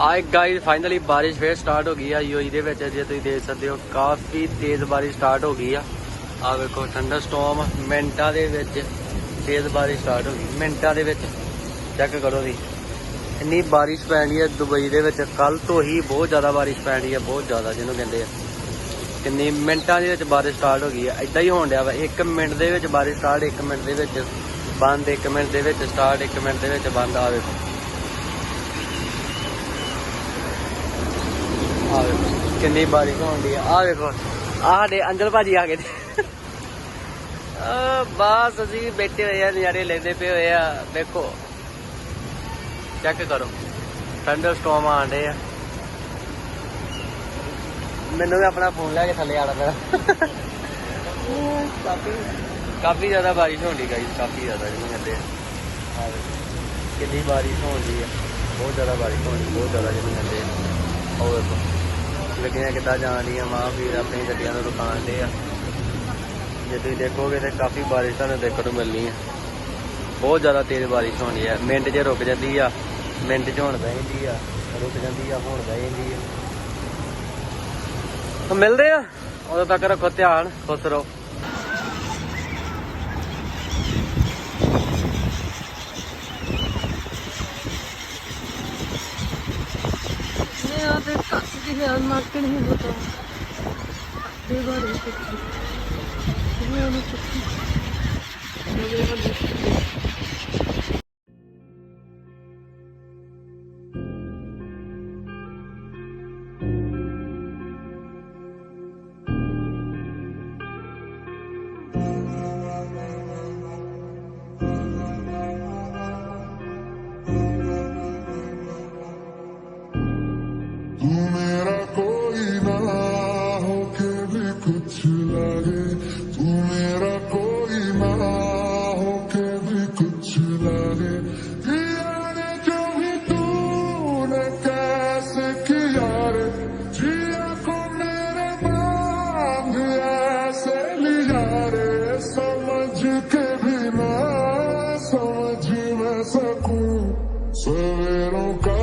ਆਏ guys finally ਬਾਰਿਸ਼ ਫੇਰ ਸਟਾਰਟ ਹੋ ਗਈ ਆ ਯੂਈ ਦੇ ਵਿੱਚ, ਜੇ ਤੁਸੀਂ ਦੇਖ ਸਕਦੇ ਹੋ, ਕਾਫੀ ਤੇਜ਼ ਬਾਰਿਸ਼ ਸਟਾਰਟ ਹੋ ਗਈ ਆ। ਆ ਵੇਖੋ ਠੰਡਾ ਸਟਾਰਮ ਮਿੰਟਾਂ ਦੇ ਵਿੱਚ ਤੇਜ਼ ਬਾਰਿਸ਼ ਸਟਾਰਟ ਹੋ ਗਈ। ਮਿੰਟਾਂ ਦੇ ਵਿੱਚ। ਚੈੱਕ ਕਰੋ ਜੀ ਇੰਨੀ ਬਾਰਿਸ਼ ਪੈਣੀ ਹੈ ਦੁਬਈ ਦੇ ਵਿੱਚ। ਕੱਲ ਤੋਂ ਹੀ ਬਹੁਤ ਜ਼ਿਆਦਾ ਬਾਰਿਸ਼ ਪੈਣੀ ਹੈ ਬਹੁਤ ਜ਼ਿਆਦਾ, ਜਿਹਨੂੰ ਕਹਿੰਦੇ ਆ। ਕਿੰਨੀ ਮਿੰਟਾਂ ਦੇ ਵਿੱਚ ਬਾਰਿਸ਼ ਸਟਾਰਟ ਹੋ ਗਈ ਹੈ ਇਦਾਂ ਹੀ ਹੋਣ ਡਿਆ ਵਾ। 1 ਮਿੰਟ ਦੇ ਵਿੱਚ ਬਾਰਿਸ਼ ਸਟਾਰਟ 1 ਮਿੰਟ ਦੇ ਵਿੱਚ ਬੰਦ 1 ਮਿੰਟ ਦੇ ਵਿੱਚ ਸਟਾਰਟ 1 ਮਿੰਟ ਦੇ ਵਿੱਚ ਬੰਦ ਆ ਵੇਖੋ ਆ ਵੇਖੋ ਕਿੰਨੀ ਬਾਰਿਸ਼ ਹੋਣ ਦੀ ਆ। ਆ ਵੇਖੋ ਆਹ ਸਾਡੇ ਅੰਜਲ ਭਾਜੀ ਆ ਗਏ। ਆ ਬਸ ਅਸੀਂ ਬੈਠੇ ਹੋਏ ਆ ਨਜ਼ਾਰੇ ਲੈਂਦੇ ਪਏ ਹੋਏ ਆ। ਵੇਖੋ ਚੈੱਕ ਕਰੋ। ਥੰਡਰ ਸਟਾਰਮ ਆਂਡੇ ਆ। ਮੈਨੂੰ ਵੀ ਆਪਣਾ ਫੋਨ ਲੈ ਕੇ ਥੱਲੇ ਆਣਾ ਪੈਣਾ। ਕਾਫੀ। ਕਾਫੀ ਜ਼ਿਆਦਾ ਬਾਰਿਸ਼ ਹੋਣ ਦੀ ਗਾਈ ਕਾਫੀ ਜ਼ਿਆਦਾ ਜਿਹਨੂੰ ਕਹਿੰਦੇ ਆ ਕਿੰਨੀ ਬਾਰਿਸ਼ ਹੋਣ ਆ। ਬਹੁਤ ਜ਼ਿਆਦਾ ਬਾਰਿਸ਼ ਹੋਣ ਬਹੁਤ ਜ਼ਿਆਦਾ ਜਿਹਨੂੰ ਕਹਿੰਦੇ ਆ ਉਹ ਵੇਖੋ। ਲੱਗਿਆ ਕਿੱਦਾਂ ਜਾਣੀ ਆ? ਮਾਂ ਵੀਰ ਆਪਣੀ ਗੱਡੀਆਂ ਨੂੰ ਰੁਕਾਣ ਦੇ ਆ। ਜੇ ਤੁਸੀਂ ਦੇਖੋਗੇ ਤੇ ਕਾਫੀ ਬਾਰਿਸ਼ ਤੁਹਾਨੂੰ ਦੇਖਣ ਨੂੰ ਮਿਲਣੀ ਆ। ਬਹੁਤ ਜ਼ਿਆਦਾ ਤੇਜ਼ ਬਾਰਿਸ਼ ਹੋਣੀ ਆ। ਮਿੰਟ 'ਚ ਰੁਕ ਜਾਂਦੀ ਆ। ਮਿੰਟ 'ਚ ਹੋਣ ਬਹਿ ਜਾਂਦੀ ਆ। ਰੁਕ ਜਾਂਦੀ ਆ, ਹੋਣ ਬਹਿ ਜਾਂਦੀ ਆ। ਤਾਂ ਮਿਲਦੇ ਆ। ਉਦੋਂ ਤੱਕ ਰੱਖੋ ਧਿਆਨ, ਖੁਸ਼ ਰਹੋ। मैं यहाँ पे काफी की ख्याल मार्केट ही होता हूँ दे बार हो तू मेरा कोई ना होके भी कुछ लगे मेरा कोई ना कुछ लगे यार जो भी जिया को लिया रे समझ के भी ना समझ मैं सकूँ सवेरों का